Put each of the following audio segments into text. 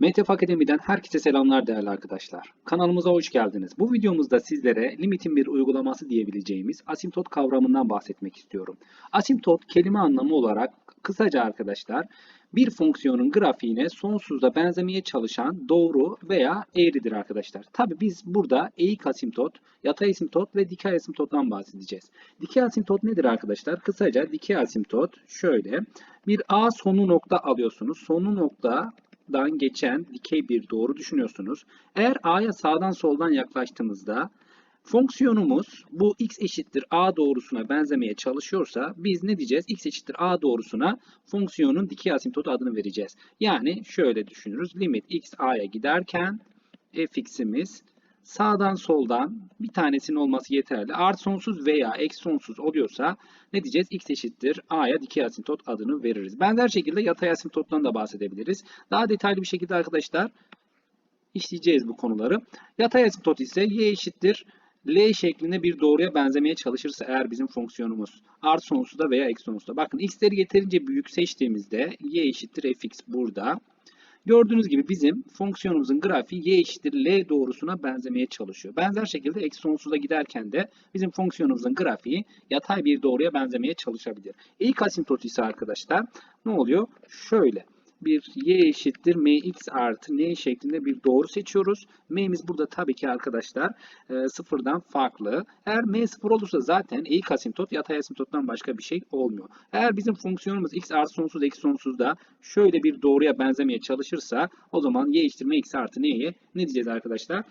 MTF Akademi'den herkese selamlar değerli arkadaşlar. Kanalımıza hoş geldiniz. Bu videomuzda sizlere limitin bir uygulaması diyebileceğimiz asimtot kavramından bahsetmek istiyorum. Asimtot kelime anlamı olarak kısaca arkadaşlar bir fonksiyonun grafiğine sonsuzda benzemeye çalışan doğru veya eğridir arkadaşlar. Tabi biz burada eğik asimtot, yatay asimtot ve dikey asimtottan bahsedeceğiz. Dikey asimtot nedir arkadaşlar? Kısaca dikey asimtot şöyle bir A sonu nokta alıyorsunuz. Sonu nokta dan geçen dikey bir doğru düşünüyorsunuz. Eğer a'ya sağdan soldan yaklaştığımızda fonksiyonumuz bu x eşittir a doğrusuna benzemeye çalışıyorsa biz ne diyeceğiz? x eşittir a doğrusuna fonksiyonun dikey asimtotu adını vereceğiz. Yani şöyle düşünürüz. Limit x a'ya giderken fx'imiz sağdan soldan bir tanesinin olması yeterli. Art sonsuz veya eksi sonsuz oluyorsa ne diyeceğiz? x eşittir a'ya dikey asimtot adını veririz. Benzer şekilde yatay asimtottan da bahsedebiliriz. Daha detaylı bir şekilde arkadaşlar işleyeceğiz bu konuları. Yatay asimtot ise y eşittir L şeklinde bir doğruya benzemeye çalışırsa eğer bizim fonksiyonumuz art sonsuzda veya eksi sonsuzda. Bakın x'leri yeterince büyük seçtiğimizde y eşittir fx burada. Gördüğünüz gibi bizim fonksiyonumuzun grafiği y eşittir l doğrusuna benzemeye çalışıyor. Benzer şekilde eksi sonsuza giderken de bizim fonksiyonumuzun grafiği yatay bir doğruya benzemeye çalışabilir. İlk asimtot ise arkadaşlar ne oluyor? Şöyle bir y eşittir mx artı n şeklinde bir doğru seçiyoruz. m'miz burada tabii ki arkadaşlar e, sıfırdan farklı. Eğer m sıfır olursa zaten eğik asimtot yatay asimtottan başka bir şey olmuyor. Eğer bizim fonksiyonumuz x artı sonsuz eksi sonsuzda şöyle bir doğruya benzemeye çalışırsa o zaman y eşittir mx artı n'ye ne diyeceğiz arkadaşlar?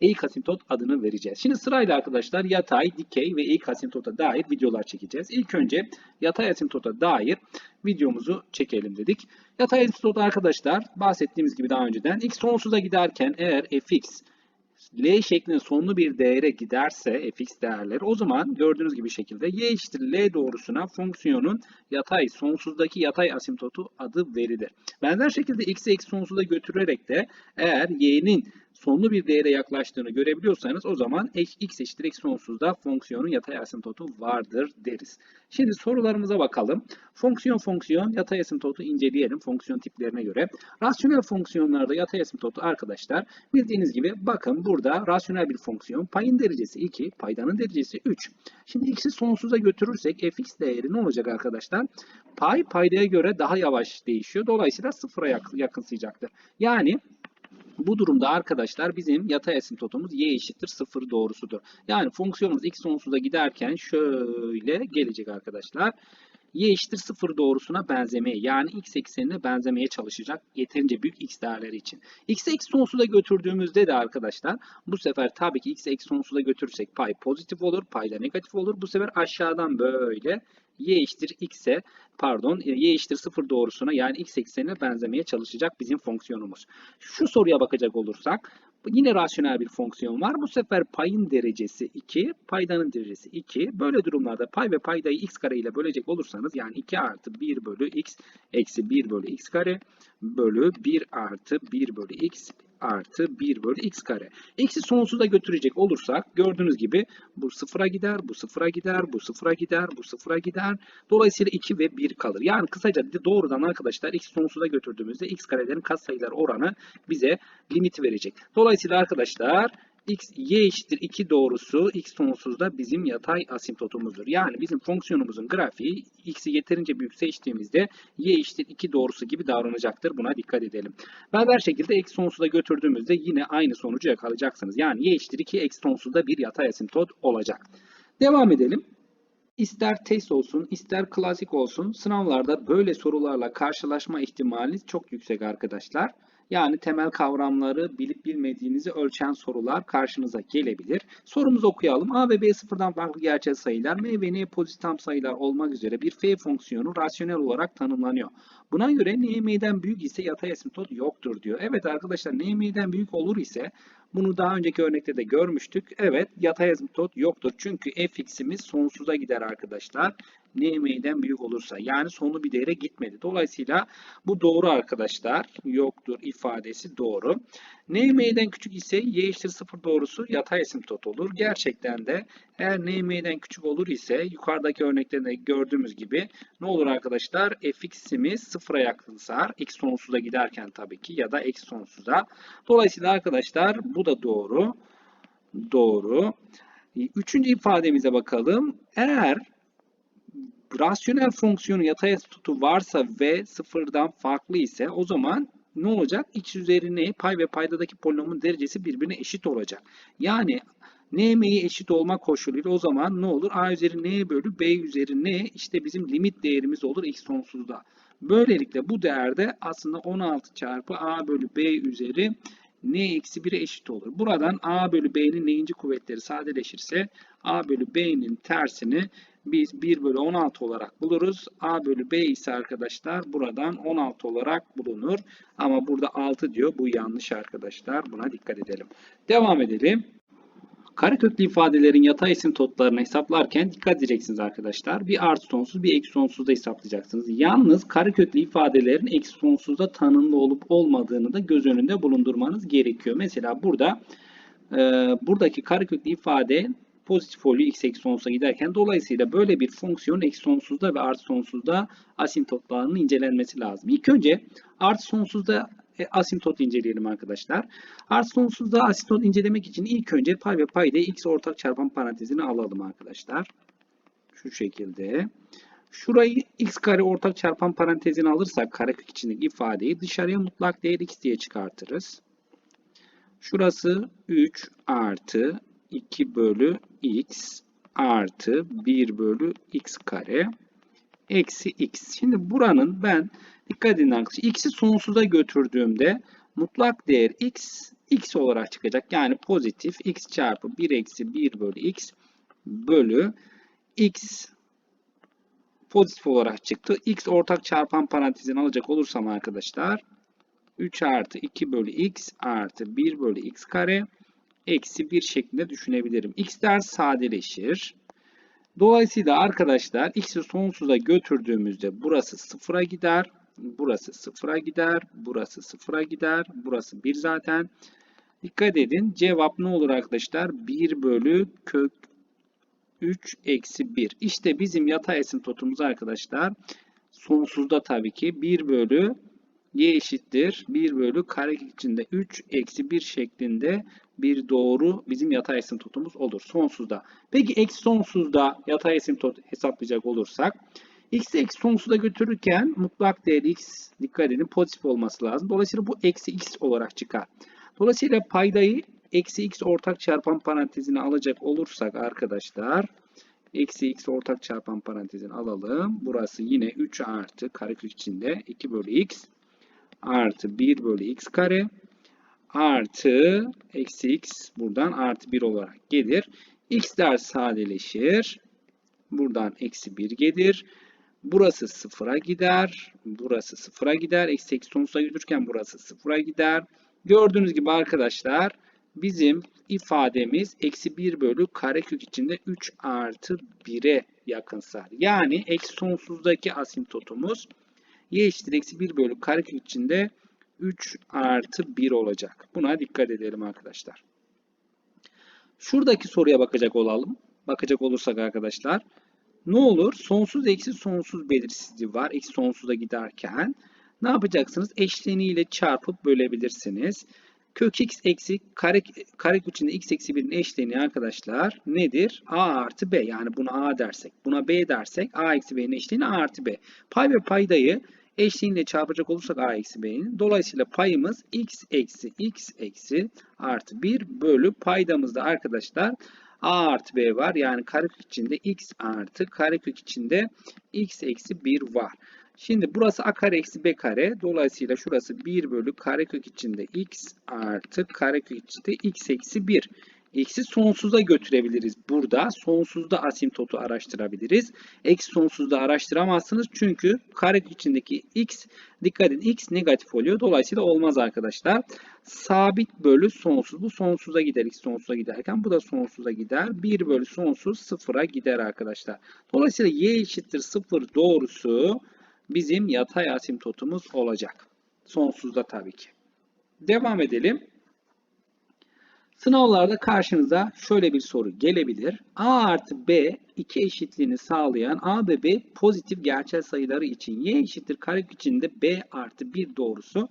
Eğik asimtot adını vereceğiz. Şimdi sırayla arkadaşlar yatay, dikey ve eğik asimtota dair videolar çekeceğiz. İlk önce yatay asimtota dair videomuzu çekelim dedik. Yatay asimtot arkadaşlar bahsettiğimiz gibi daha önceden x sonsuza giderken eğer fx L şeklinde sonlu bir değere giderse fx değerleri o zaman gördüğünüz gibi şekilde y eşittir L doğrusuna fonksiyonun yatay sonsuzdaki yatay asimtotu adı verilir. Benzer şekilde x'i eksi sonsuza götürerek de eğer y'nin sonlu bir değere yaklaştığını görebiliyorsanız o zaman x eşittir eksi sonsuzda fonksiyonun yatay asimtotu vardır deriz. Şimdi sorularımıza bakalım. Fonksiyon fonksiyon yatay asimtotu inceleyelim fonksiyon tiplerine göre. Rasyonel fonksiyonlarda yatay asimtotu arkadaşlar bildiğiniz gibi bakın burada rasyonel bir fonksiyon payın derecesi 2, paydanın derecesi 3. Şimdi x'i sonsuza götürürsek fx değeri ne olacak arkadaşlar? Pay paydaya göre daha yavaş değişiyor. Dolayısıyla sıfıra yakınsayacaktır. Yani bu durumda arkadaşlar bizim yatay asimtotumuz y eşittir 0 doğrusudur. Yani fonksiyonumuz x sonsuza giderken şöyle gelecek arkadaşlar. Y eşittir 0 doğrusuna benzemeye yani x eksenine benzemeye çalışacak yeterince büyük x değerleri için. x'i eksi sonsuza götürdüğümüzde de arkadaşlar bu sefer tabii ki x'i eksi sonsuza götürürsek pay pozitif olur, payda negatif olur. Bu sefer aşağıdan böyle y eşittir x'e pardon y eşittir 0 doğrusuna yani x eksenine benzemeye çalışacak bizim fonksiyonumuz. Şu soruya bakacak olursak yine rasyonel bir fonksiyon var. Bu sefer payın derecesi 2, paydanın derecesi 2. Böyle durumlarda pay ve paydayı x kare ile bölecek olursanız yani 2 artı 1 bölü x eksi 1 bölü x kare bölü 1 artı 1 bölü x artı 1 bölü x kare. X'i sonsuza götürecek olursak gördüğünüz gibi bu sıfıra gider, bu sıfıra gider, bu sıfıra gider, bu sıfıra gider. Dolayısıyla 2 ve 1 kalır. Yani kısaca doğrudan arkadaşlar x sonsuza götürdüğümüzde x karelerin katsayılar oranı bize limiti verecek. Dolayısıyla arkadaşlar x y eşittir 2 doğrusu x sonsuzda bizim yatay asimtotumuzdur. Yani bizim fonksiyonumuzun grafiği x'i yeterince büyük seçtiğimizde y eşittir 2 doğrusu gibi davranacaktır. Buna dikkat edelim. Benzer şekilde x sonsuza götürdüğümüzde yine aynı sonucu yakalayacaksınız. Yani y eşittir 2 x sonsuzda bir yatay asimtot olacak. Devam edelim. İster test olsun, ister klasik olsun sınavlarda böyle sorularla karşılaşma ihtimaliniz çok yüksek arkadaşlar. Yani temel kavramları bilip bilmediğinizi ölçen sorular karşınıza gelebilir. Sorumuzu okuyalım. A ve B sıfırdan farklı gerçel sayılar, M ve N pozitif tam sayılar olmak üzere bir f fonksiyonu rasyonel olarak tanımlanıyor. Buna göre N M'den büyük ise yatay asimtot yoktur diyor. Evet arkadaşlar N M'den büyük olur ise bunu daha önceki örnekte de görmüştük. Evet yatay asimtot yoktur. Çünkü fx'imiz sonsuza gider arkadaşlar. NM'den büyük olursa yani sonlu bir değere gitmedi. Dolayısıyla bu doğru arkadaşlar. Yoktur ifadesi doğru. NM'den küçük ise y eşittir 0 doğrusu yatay asimtot olur. Gerçekten de eğer NM'den küçük olur ise yukarıdaki örneklerde gördüğümüz gibi ne olur arkadaşlar? fx'imiz sıfıra yakınsar. x sonsuza giderken tabii ki ya da x sonsuza. Dolayısıyla arkadaşlar bu da doğru. Doğru. Üçüncü ifademize bakalım. Eğer rasyonel fonksiyonun yatay asitotu varsa ve sıfırdan farklı ise o zaman ne olacak? x üzeri n pay ve paydadaki polinomun derecesi birbirine eşit olacak. Yani nm'ye eşit olma koşuluyla o zaman ne olur? a üzeri n bölü b üzeri n işte bizim limit değerimiz olur x sonsuzda. Böylelikle bu değerde aslında 16 çarpı a bölü b üzeri n eksi 1'e eşit olur. Buradan a bölü b'nin n'inci kuvvetleri sadeleşirse a bölü b'nin tersini biz 1 bölü 16 olarak buluruz. A bölü B ise arkadaşlar buradan 16 olarak bulunur. Ama burada 6 diyor. Bu yanlış arkadaşlar. Buna dikkat edelim. Devam edelim. Kareköklü ifadelerin yatay isim totlarını hesaplarken dikkat edeceksiniz arkadaşlar. Bir artı sonsuz bir eksi sonsuzda hesaplayacaksınız. Yalnız kareköklü ifadelerin eksi sonsuzda tanımlı olup olmadığını da göz önünde bulundurmanız gerekiyor. Mesela burada e, buradaki kareköklü ifade pozitif oluyor x eksi sonsuza giderken. Dolayısıyla böyle bir fonksiyon eksi sonsuzda ve artı sonsuzda asimptotlarının incelenmesi lazım. İlk önce artı sonsuzda e, asimtot inceleyelim arkadaşlar. Artı sonsuzda asimtot incelemek için ilk önce pay ve payda x ortak çarpan parantezini alalım arkadaşlar. Şu şekilde. Şurayı x kare ortak çarpan parantezini alırsak karekök içindeki ifadeyi dışarıya mutlak değer x diye çıkartırız. Şurası 3 artı 2 bölü x artı 1 bölü x kare eksi x. Şimdi buranın ben dikkat edin arkadaşlar x'i sonsuza götürdüğümde mutlak değer x x olarak çıkacak. Yani pozitif x çarpı 1 eksi 1 bölü x bölü x pozitif olarak çıktı. x ortak çarpan parantezini alacak olursam arkadaşlar 3 artı 2 bölü x artı 1 bölü x kare eksi 1 şeklinde düşünebilirim. x'ler sadeleşir. Dolayısıyla arkadaşlar x'i sonsuza götürdüğümüzde burası sıfıra gider. Burası sıfıra gider. Burası sıfıra gider. Burası 1 zaten. Dikkat edin. Cevap ne olur arkadaşlar? 1 bölü kök 3 eksi 1. İşte bizim yatay esintotumuz arkadaşlar. Sonsuzda tabii ki 1 bölü y eşittir 1 bölü karekök içinde 3 eksi 1 şeklinde bir doğru bizim yatay asimtotumuz olur sonsuzda. Peki eksi sonsuzda yatay asimtot hesaplayacak olursak x eksi sonsuza götürürken mutlak değer x dikkat edin pozitif olması lazım. Dolayısıyla bu eksi x olarak çıkar. Dolayısıyla paydayı eksi x ortak çarpan parantezine alacak olursak arkadaşlar eksi x ortak çarpan parantezini alalım. Burası yine 3 artı karekök içinde 2 bölü x artı 1 bölü x kare artı eksi x buradan artı 1 olarak gelir. x'ler sadeleşir. Buradan eksi 1 gelir. Burası sıfıra gider. Burası sıfıra gider. Eksi eksi sonsuza giderken burası sıfıra gider. Gördüğünüz gibi arkadaşlar bizim ifademiz eksi 1 bölü karekök içinde 3 artı 1'e yakınsar. Yani eksi sonsuzdaki asimtotumuz y eşittir eksi 1 bölü karekök içinde 3 artı 1 olacak. Buna dikkat edelim arkadaşlar. Şuradaki soruya bakacak olalım. Bakacak olursak arkadaşlar. Ne olur? Sonsuz eksi sonsuz belirsizliği var. Eksi sonsuza giderken. Ne yapacaksınız? Eşleniğiyle çarpıp bölebilirsiniz. Kök x eksi kare, kare içinde x eksi 1'in eşleniği arkadaşlar nedir? a artı b. Yani buna a dersek. Buna b dersek a eksi b'nin eşleniği a artı b. Pay ve paydayı eşliğinde çarpacak olursak a eksi b'nin. Dolayısıyla payımız x eksi x eksi artı 1 bölü paydamızda arkadaşlar a artı b var. Yani karekök içinde x artı karekök içinde x eksi 1 var. Şimdi burası a kare eksi b kare. Dolayısıyla şurası 1 bölü karekök içinde x artı karekök içinde x eksi 1. Eksi sonsuza götürebiliriz burada. Sonsuzda asimtotu araştırabiliriz. Eksi sonsuzda araştıramazsınız. Çünkü kare içindeki x, dikkat edin x negatif oluyor. Dolayısıyla olmaz arkadaşlar. Sabit bölü sonsuz. Bu sonsuza gider. X sonsuza giderken bu da sonsuza gider. 1 bölü sonsuz sıfıra gider arkadaşlar. Dolayısıyla y eşittir 0 doğrusu bizim yatay asimtotumuz olacak. Sonsuzda tabii ki. Devam edelim. Sınavlarda karşınıza şöyle bir soru gelebilir. A artı B iki eşitliğini sağlayan A ve B pozitif gerçel sayıları için y eşittir karekök içinde B artı 1 doğrusu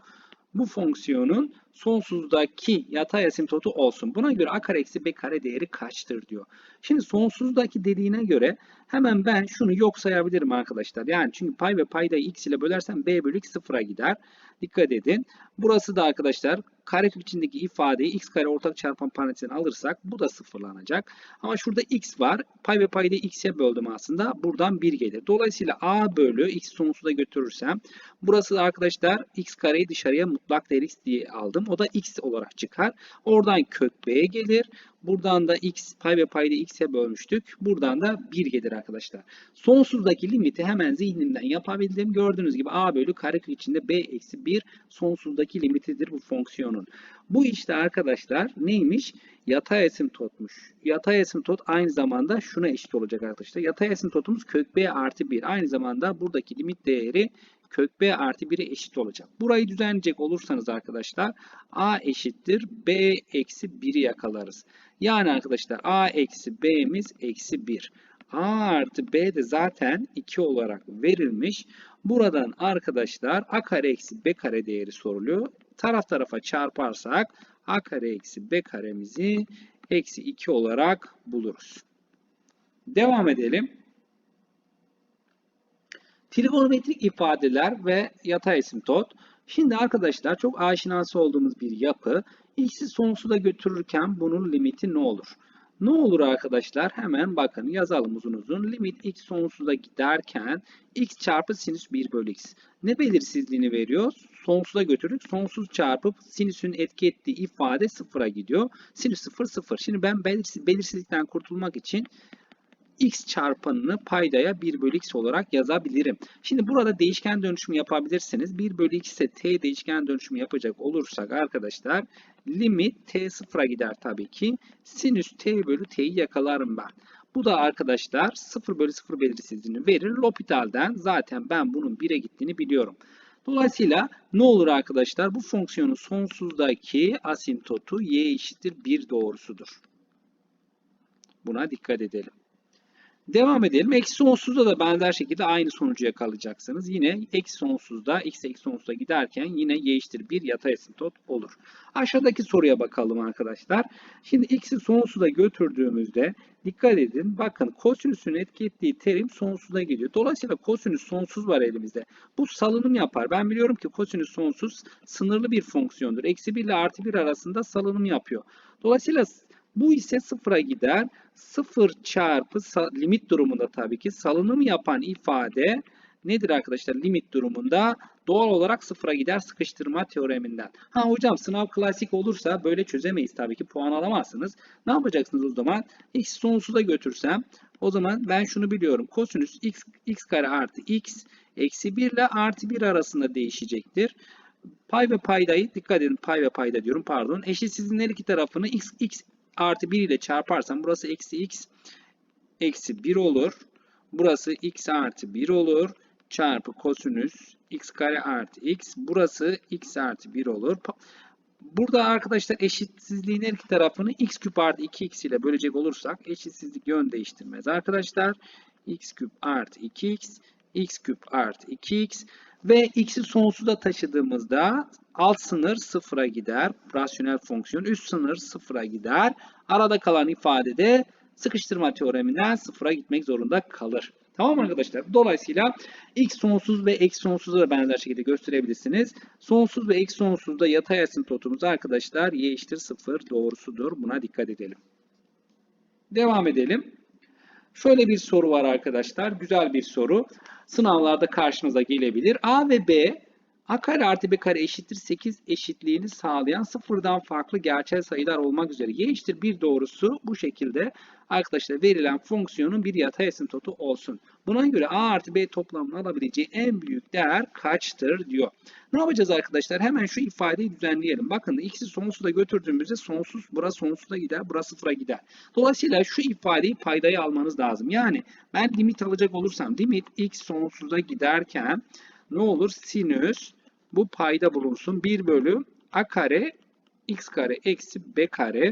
bu fonksiyonun sonsuzdaki yatay asimtotu olsun. Buna göre a kare eksi b kare değeri kaçtır diyor. Şimdi sonsuzdaki dediğine göre hemen ben şunu yok sayabilirim arkadaşlar. Yani çünkü pay ve paydayı x ile bölersem b bölü x sıfıra gider. Dikkat edin. Burası da arkadaşlar karekök içindeki ifadeyi x kare ortak çarpan parantezine alırsak bu da sıfırlanacak. Ama şurada x var. Pay ve paydayı x'e böldüm aslında. Buradan 1 gelir. Dolayısıyla a bölü x sonsuza götürürsem burası da arkadaşlar x kareyi dışarıya mutlak değer x diye aldım. O da x olarak çıkar. Oradan kök b gelir. Buradan da x pay ve payda x'e bölmüştük. Buradan da 1 gelir arkadaşlar. Sonsuzdaki limiti hemen zihnimden yapabildim. Gördüğünüz gibi a bölü karekök içinde b eksi 1 sonsuzdaki limitidir bu fonksiyonun. Bu işte arkadaşlar neymiş? Yatay asimtotmuş. Yatay asimtot aynı zamanda şuna eşit olacak arkadaşlar. Yatay asimtotumuz kök b artı 1. Aynı zamanda buradaki limit değeri kök b artı 1'e eşit olacak. Burayı düzenleyecek olursanız arkadaşlar a eşittir b eksi 1'i yakalarız. Yani arkadaşlar a eksi b'miz eksi 1. a artı b de zaten 2 olarak verilmiş. Buradan arkadaşlar a kare eksi b kare değeri soruluyor. Taraf tarafa çarparsak a kare eksi b karemizi eksi 2 olarak buluruz. Devam edelim. Trigonometrik ifadeler ve yatay asimtot. Şimdi arkadaşlar çok aşinası olduğumuz bir yapı. X'i sonsuza götürürken bunun limiti ne olur? Ne olur arkadaşlar? Hemen bakın yazalım uzun uzun. Limit x sonsuza giderken x çarpı sinüs 1 bölü x. Ne belirsizliğini veriyor? Sonsuza götürdük. Sonsuz çarpıp sinüsün etki ettiği ifade sıfıra gidiyor. Sinüs 0 0. Şimdi ben belirsiz, belirsizlikten kurtulmak için x çarpanını paydaya 1 bölü x olarak yazabilirim. Şimdi burada değişken dönüşümü yapabilirsiniz. 1 bölü x'e t değişken dönüşümü yapacak olursak arkadaşlar limit t sıfıra gider tabii ki. Sinüs t bölü t'yi yakalarım ben. Bu da arkadaşlar 0 bölü 0 belirsizliğini verir. L'Hopital'den zaten ben bunun 1'e gittiğini biliyorum. Dolayısıyla ne olur arkadaşlar? Bu fonksiyonun sonsuzdaki asimtotu y eşittir 1 doğrusudur. Buna dikkat edelim. Devam edelim. Eksi sonsuzda da benzer şekilde aynı sonucu yakalayacaksınız. Yine eksi sonsuzda, x eksi sonsuzda giderken yine y eşittir 1 yatay asimtot olur. Aşağıdaki soruya bakalım arkadaşlar. Şimdi x'i sonsuza götürdüğümüzde dikkat edin. Bakın kosinüsün etki ettiği terim sonsuza geliyor. Dolayısıyla kosinüs sonsuz var elimizde. Bu salınım yapar. Ben biliyorum ki kosinüs sonsuz sınırlı bir fonksiyondur. Eksi 1 ile artı 1 arasında salınım yapıyor. Dolayısıyla bu ise sıfıra gider. 0 çarpı limit durumunda tabii ki salınım yapan ifade nedir arkadaşlar limit durumunda? Doğal olarak sıfıra gider sıkıştırma teoreminden. Ha hocam sınav klasik olursa böyle çözemeyiz tabii ki puan alamazsınız. Ne yapacaksınız o zaman? X sonsuza götürsem o zaman ben şunu biliyorum. Kosinüs x, x kare artı x eksi 1 ile artı 1 arasında değişecektir. Pay ve paydayı dikkat edin pay ve payda diyorum pardon. Eşitsizliğin her iki tarafını x, x artı 1 ile çarparsam burası eksi x eksi 1 olur. Burası x artı 1 olur. Çarpı kosinüs x kare artı x. Burası x artı 1 olur. Burada arkadaşlar eşitsizliğin her iki tarafını x küp artı 2x ile bölecek olursak eşitsizlik yön değiştirmez arkadaşlar. x küp artı 2x x küp artı 2x ve x'i sonsuza taşıdığımızda alt sınır sıfıra gider. Rasyonel fonksiyon üst sınır sıfıra gider. Arada kalan ifade de sıkıştırma teoreminden sıfıra gitmek zorunda kalır. Tamam mı arkadaşlar? Dolayısıyla x sonsuz ve eksi sonsuzda da benzer şekilde gösterebilirsiniz. Sonsuz ve eksi sonsuzda yatay asimtotumuz arkadaşlar y eşittir 0 doğrusudur. Buna dikkat edelim. Devam edelim. Şöyle bir soru var arkadaşlar. Güzel bir soru. Sınavlarda karşınıza gelebilir. A ve B A kare artı B kare eşittir 8 eşitliğini sağlayan sıfırdan farklı gerçel sayılar olmak üzere y eşittir 1 doğrusu bu şekilde arkadaşlar verilen fonksiyonun bir yatay asimtotu olsun. Buna göre A artı B toplamının alabileceği en büyük değer kaçtır diyor. Ne yapacağız arkadaşlar? Hemen şu ifadeyi düzenleyelim. Bakın x'i sonsuza götürdüğümüzde sonsuz, burası sonsuza gider, burası sıfıra gider. Dolayısıyla şu ifadeyi paydayı almanız lazım. Yani ben limit alacak olursam limit x sonsuza giderken ne olur? Sinüs bu payda bulunsun. 1 bölü a kare x kare eksi b kare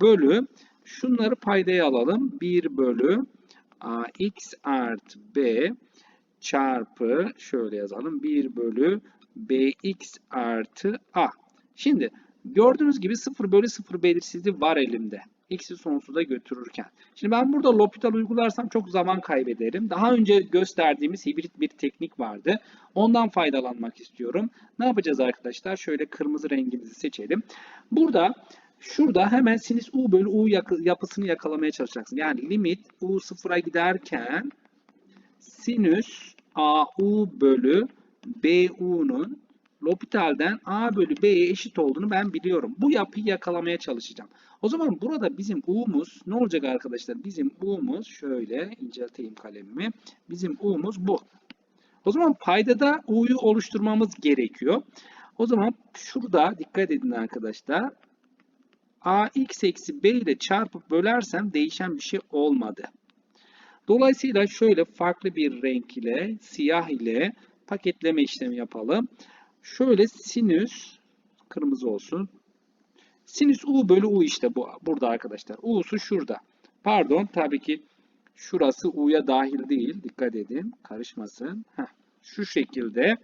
bölü şunları paydaya alalım. 1 bölü a, x artı b çarpı şöyle yazalım. 1 bölü bx artı a. Şimdi gördüğünüz gibi 0 bölü 0 belirsizliği var elimde. X'i sonsuza götürürken. Şimdi ben burada L'Hopital uygularsam çok zaman kaybederim. Daha önce gösterdiğimiz hibrit bir teknik vardı. Ondan faydalanmak istiyorum. Ne yapacağız arkadaşlar? Şöyle kırmızı rengimizi seçelim. Burada şurada hemen sinüs u bölü u yapısını yakalamaya çalışacaksın. Yani limit u sıfıra giderken sinüs AU bölü BU'nun L'Hopital'den A bölü B'ye eşit olduğunu ben biliyorum. Bu yapıyı yakalamaya çalışacağım. O zaman burada bizim U'muz ne olacak arkadaşlar? Bizim U'muz şöyle incelteyim kalemimi. Bizim U'muz bu. O zaman paydada U'yu oluşturmamız gerekiyor. O zaman şurada dikkat edin arkadaşlar. AX eksi B ile çarpıp bölersem değişen bir şey olmadı. Dolayısıyla şöyle farklı bir renk ile siyah ile paketleme işlemi yapalım. Şöyle sinüs kırmızı olsun. Sinüs u bölü u işte bu burada arkadaşlar. U'su şurada. Pardon tabii ki şurası u'ya dahil değil. Dikkat edin. Karışmasın. Heh, şu şekilde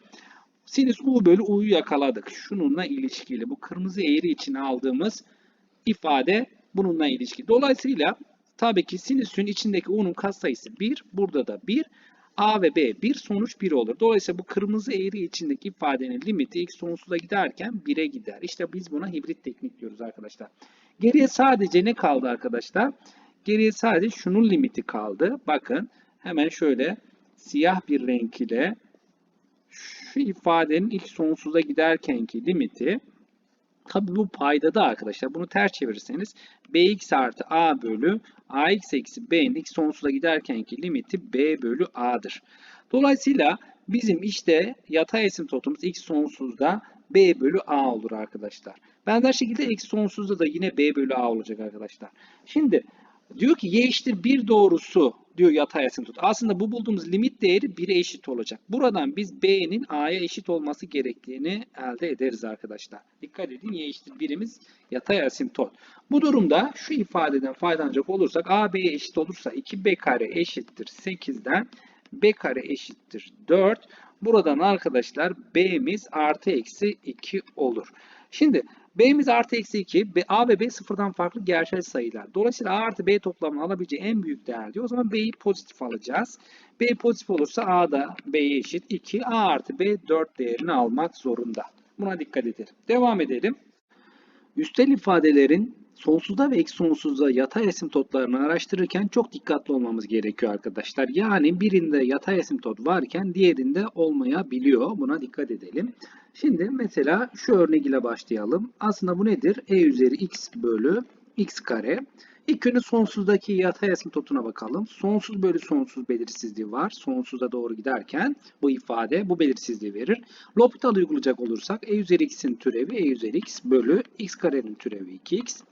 sinüs u bölü u'yu yakaladık. Şununla ilişkili. Bu kırmızı eğri için aldığımız ifade bununla ilişkili. Dolayısıyla tabii ki sinüsün içindeki u'nun katsayısı 1. Burada da 1. A ve B 1 sonuç 1 olur. Dolayısıyla bu kırmızı eğri içindeki ifadenin limiti x sonsuza giderken 1'e gider. İşte biz buna hibrit teknik diyoruz arkadaşlar. Geriye sadece ne kaldı arkadaşlar? Geriye sadece şunun limiti kaldı. Bakın hemen şöyle siyah bir renk ile şu ifadenin x sonsuza giderkenki limiti Tabi bu paydada arkadaşlar bunu ters çevirirseniz bx artı a bölü ax eksi b'nin x sonsuza giderkenki limiti b bölü a'dır. Dolayısıyla bizim işte yatay esimtotumuz x sonsuzda b bölü a olur arkadaşlar. Benzer şekilde x sonsuzda da yine b bölü a olacak arkadaşlar. Şimdi diyor ki y eşittir 1 doğrusu diyor yatay asimtot. Aslında bu bulduğumuz limit değeri 1'e eşit olacak. Buradan biz b'nin a'ya eşit olması gerektiğini elde ederiz arkadaşlar. Dikkat edin y eşittir birimiz yatay asimtot. Bu durumda şu ifadeden faydalanacak olursak a b'ye eşit olursa 2b kare eşittir 8'den b kare eşittir 4. Buradan arkadaşlar b'miz artı eksi 2 olur. Şimdi B'miz artı eksi 2. B, A ve B sıfırdan farklı gerçel sayılar. Dolayısıyla A artı B toplamını alabileceği en büyük değer diyor. O zaman B'yi pozitif alacağız. B pozitif olursa A da B'ye eşit 2. A artı B 4 değerini almak zorunda. Buna dikkat edelim. Devam edelim. Üstel ifadelerin sonsuzda ve eksi sonsuzda yatay asimtotlarını araştırırken çok dikkatli olmamız gerekiyor arkadaşlar. Yani birinde yatay asimtot varken diğerinde olmayabiliyor. Buna dikkat edelim. Şimdi mesela şu örnek ile başlayalım. Aslında bu nedir? E üzeri x bölü x kare. İlk önce sonsuzdaki yatay asimtotuna bakalım. Sonsuz bölü sonsuz belirsizliği var. Sonsuza doğru giderken bu ifade bu belirsizliği verir. L'Hopital uygulayacak olursak e üzeri x'in türevi e üzeri x bölü x karenin türevi 2x.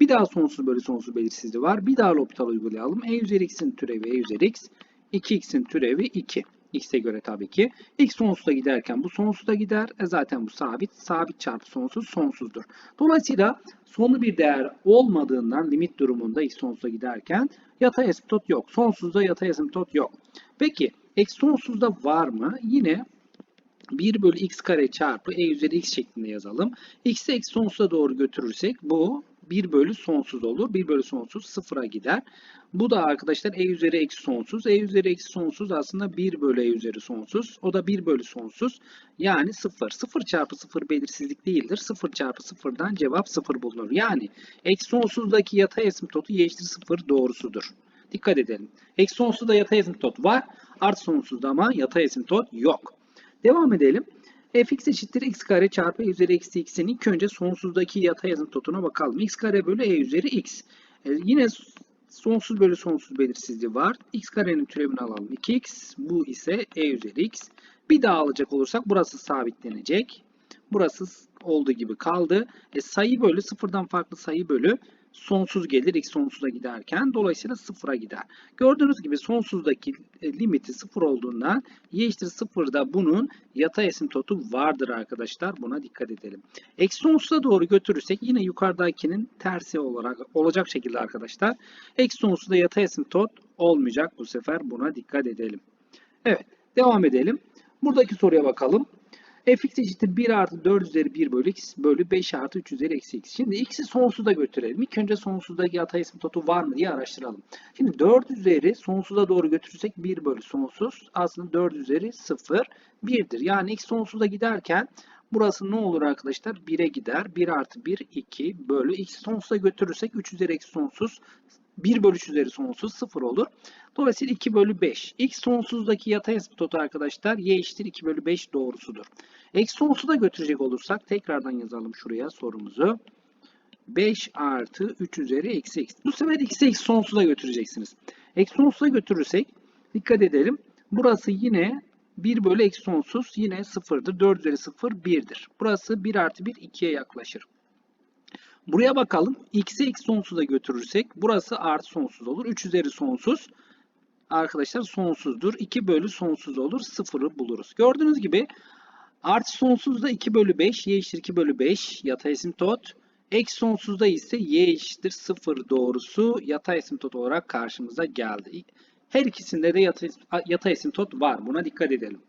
Bir daha sonsuz bölü sonsuz belirsizliği var. Bir daha L'Hopital uygulayalım. e üzeri x'in türevi e üzeri x. 2x'in türevi 2. X'e göre tabii ki. X sonsuza giderken bu sonsuza gider. E zaten bu sabit. Sabit çarpı sonsuz sonsuzdur. Dolayısıyla sonlu bir değer olmadığından limit durumunda X sonsuza giderken yatay asimtot yok. Sonsuzda yatay asimtot yok. Peki X sonsuzda var mı? Yine 1 bölü x kare çarpı e üzeri x şeklinde yazalım. x'i eksi sonsuza doğru götürürsek bu 1 bölü sonsuz olur. 1 bölü sonsuz sıfıra gider. Bu da arkadaşlar e üzeri eksi sonsuz. e üzeri eksi sonsuz aslında 1 bölü e üzeri sonsuz. O da 1 bölü sonsuz. Yani 0. 0 çarpı 0 belirsizlik değildir. 0 çarpı 0'dan cevap 0 bulunur. Yani eksi sonsuzdaki yatay asimtotu y eşittir 0 doğrusudur. Dikkat edelim. Eksi sonsuzda yatay asimtot var. Artı sonsuzda ama yatay asimtot yok. Devam edelim. Fx eşittir x kare çarpı e üzeri eksi x'in ilk önce sonsuzdaki yatay asimtotuna bakalım. x kare bölü e üzeri x. E, yine sonsuz bölü sonsuz belirsizliği var. x karenin türevini alalım 2x. Bu ise e üzeri x. Bir daha alacak olursak burası sabitlenecek. Burası olduğu gibi kaldı. E, sayı bölü sıfırdan farklı sayı bölü sonsuz gelir x sonsuza giderken dolayısıyla sıfıra gider. Gördüğünüz gibi sonsuzdaki e, limiti sıfır olduğundan y eşittir sıfırda bunun yatay asimtotu vardır arkadaşlar. Buna dikkat edelim. Eksi sonsuza doğru götürürsek yine yukarıdakinin tersi olarak olacak şekilde arkadaşlar. Eksi sonsuzda yatay asimtot olmayacak bu sefer buna dikkat edelim. Evet devam edelim. Buradaki soruya bakalım fx eşittir 1 artı 4 üzeri 1 bölü x bölü 5 artı 3 üzeri eksi x. Şimdi x'i sonsuza götürelim. İlk önce sonsuzdaki yatay asimtotu var mı diye araştıralım. Şimdi 4 üzeri sonsuza doğru götürürsek 1 bölü sonsuz. Aslında 4 üzeri 0 1'dir. Yani x sonsuza giderken burası ne olur arkadaşlar? 1'e gider. 1 artı 1 2 bölü x'i sonsuza götürürsek 3 üzeri eksi sonsuz 1 bölü 3 üzeri sonsuz 0 olur. Dolayısıyla 2 bölü 5. X sonsuzdaki yatay asimtotu arkadaşlar y eşittir 2 bölü 5 doğrusudur. Eksi sonsuza götürecek olursak tekrardan yazalım şuraya sorumuzu. 5 artı 3 üzeri eksi x. Bu sefer x'i eksi sonsuza götüreceksiniz. Eksi sonsuza götürürsek dikkat edelim. Burası yine 1 bölü eksi sonsuz yine 0'dır. 4 üzeri 0 1'dir. Burası 1 artı 1 2'ye yaklaşır. Buraya bakalım. X'i x sonsuza götürürsek burası artı sonsuz olur. 3 üzeri sonsuz arkadaşlar sonsuzdur. 2 bölü sonsuz olur. 0'ı buluruz. Gördüğünüz gibi artı sonsuzda 2 bölü 5 y eşittir 2 bölü 5 yatay asimtot. Eksi sonsuzda ise y eşittir 0 doğrusu yatay asimtot olarak karşımıza geldi. Her ikisinde de yatay, yatay asimtot var. Buna dikkat edelim.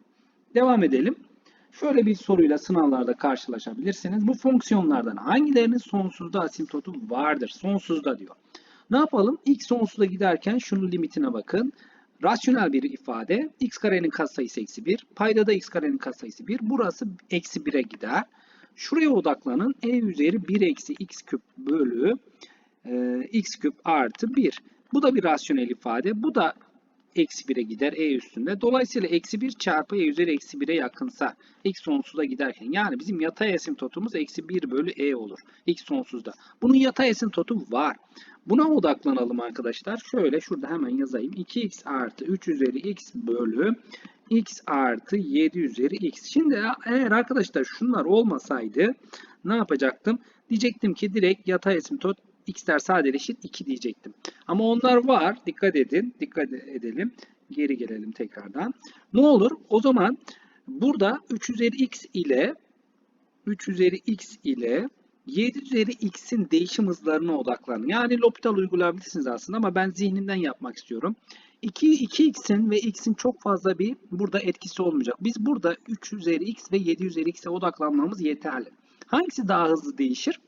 Devam edelim. Şöyle bir soruyla sınavlarda karşılaşabilirsiniz. Bu fonksiyonlardan hangilerinin sonsuzda asimtotu vardır? Sonsuzda diyor. Ne yapalım? X sonsuza giderken şunun limitine bakın. Rasyonel bir ifade. x karenin katsayısı eksi 1. Paydada x karenin katsayısı 1. Burası eksi 1'e gider. Şuraya odaklanın. e üzeri 1 eksi x küp bölü e, x küp artı 1. Bu da bir rasyonel ifade. Bu da eksi 1'e gider e üstünde. Dolayısıyla eksi 1 çarpı e üzeri eksi 1'e yakınsa x sonsuza giderken yani bizim yatay asimtotumuz eksi 1 bölü e olur x sonsuzda. Bunun yatay asimtotu var. Buna odaklanalım arkadaşlar. Şöyle şurada hemen yazayım. 2x artı 3 üzeri x bölü x artı 7 üzeri x. Şimdi eğer arkadaşlar şunlar olmasaydı ne yapacaktım? Diyecektim ki direkt yatay asimtot x'ler sadeleşir 2 diyecektim. Ama onlar var. Dikkat edin. Dikkat edelim. Geri gelelim tekrardan. Ne olur? O zaman burada 3 üzeri x ile 3 üzeri x ile 7 üzeri x'in değişim hızlarına odaklanın. Yani L'Hopital uygulayabilirsiniz aslında ama ben zihnimden yapmak istiyorum. 2, 2x'in ve x'in çok fazla bir burada etkisi olmayacak. Biz burada 3 üzeri x ve 7 üzeri x'e odaklanmamız yeterli. Hangisi daha hızlı değişir?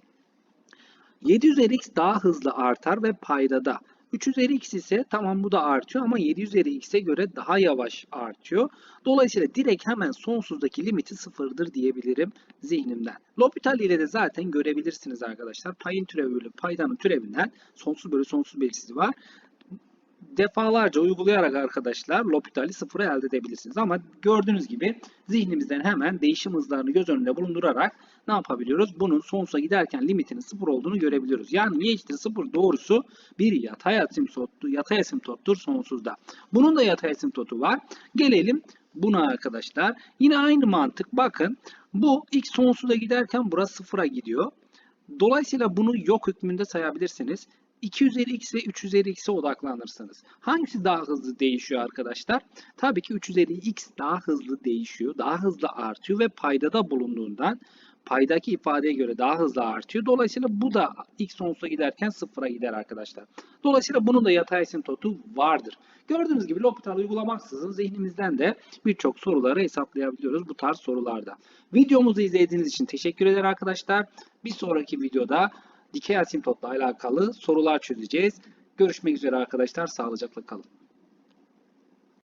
7 üzeri daha hızlı artar ve paydada. 3 üzeri x ise tamam bu da artıyor ama 7 üzeri göre daha yavaş artıyor. Dolayısıyla direkt hemen sonsuzdaki limiti sıfırdır diyebilirim zihnimden. L'Hopital ile de zaten görebilirsiniz arkadaşlar. Payın türevi bölü paydanın türevinden sonsuz bölü sonsuz belirsizi var defalarca uygulayarak arkadaşlar L'Hopital'i sıfıra elde edebilirsiniz. Ama gördüğünüz gibi zihnimizden hemen değişim hızlarını göz önünde bulundurarak ne yapabiliyoruz? Bunun sonsuza giderken limitinin sıfır olduğunu görebiliyoruz. Yani y sıfır doğrusu bir yatay asimtottur, yatay asimtottur sonsuzda. Bunun da yatay asimtotu var. Gelelim buna arkadaşlar. Yine aynı mantık. Bakın bu x sonsuza giderken burası sıfıra gidiyor. Dolayısıyla bunu yok hükmünde sayabilirsiniz. 2 üzeri x ve 3 üzeri x'e odaklanırsanız hangisi daha hızlı değişiyor arkadaşlar? Tabii ki 3 üzeri x daha hızlı değişiyor, daha hızlı artıyor ve paydada bulunduğundan paydaki ifadeye göre daha hızlı artıyor. Dolayısıyla bu da x sonsuza giderken sıfıra gider arkadaşlar. Dolayısıyla bunun da yatay asimtotu vardır. Gördüğünüz gibi L'Hopital uygulamaksızın zihnimizden de birçok soruları hesaplayabiliyoruz bu tarz sorularda. Videomuzu izlediğiniz için teşekkür ederim arkadaşlar. Bir sonraki videoda dikey asimtotla alakalı sorular çözeceğiz. Görüşmek üzere arkadaşlar. Sağlıcakla kalın.